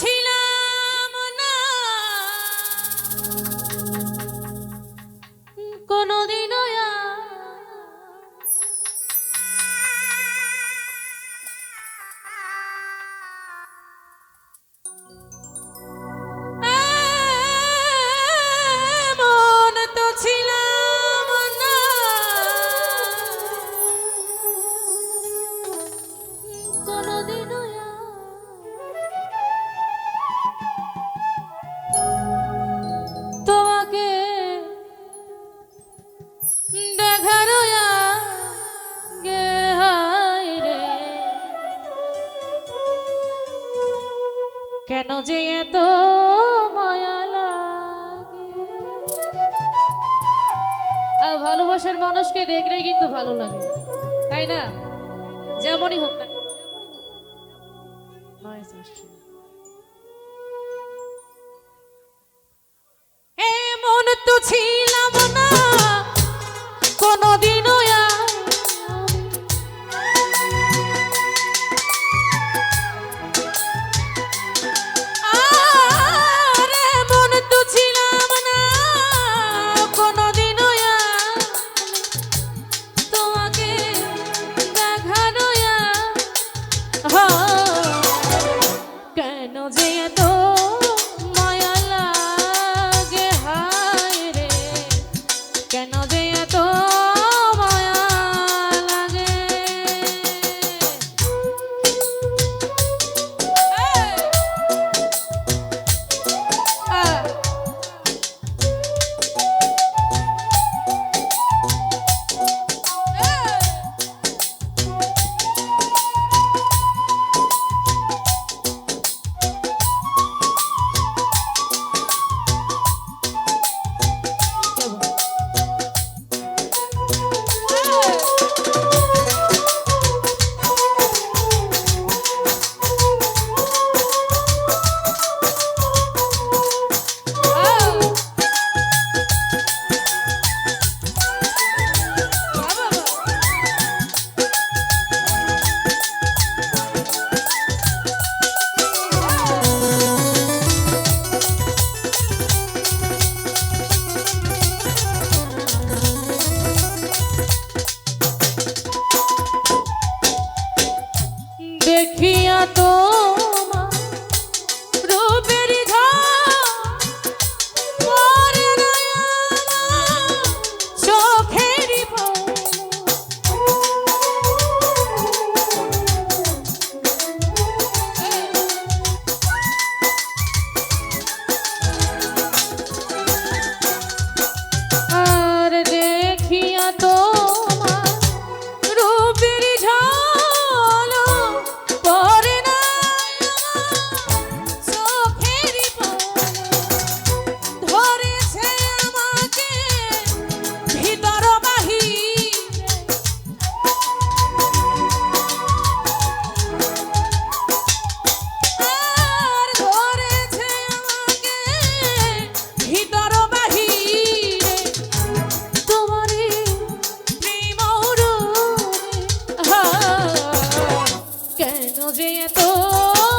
19 ভালোবাসার মানুষকে দেখলে কিন্তু ভালো লাগে। তাই না? যেমনই হোক না não adiantou é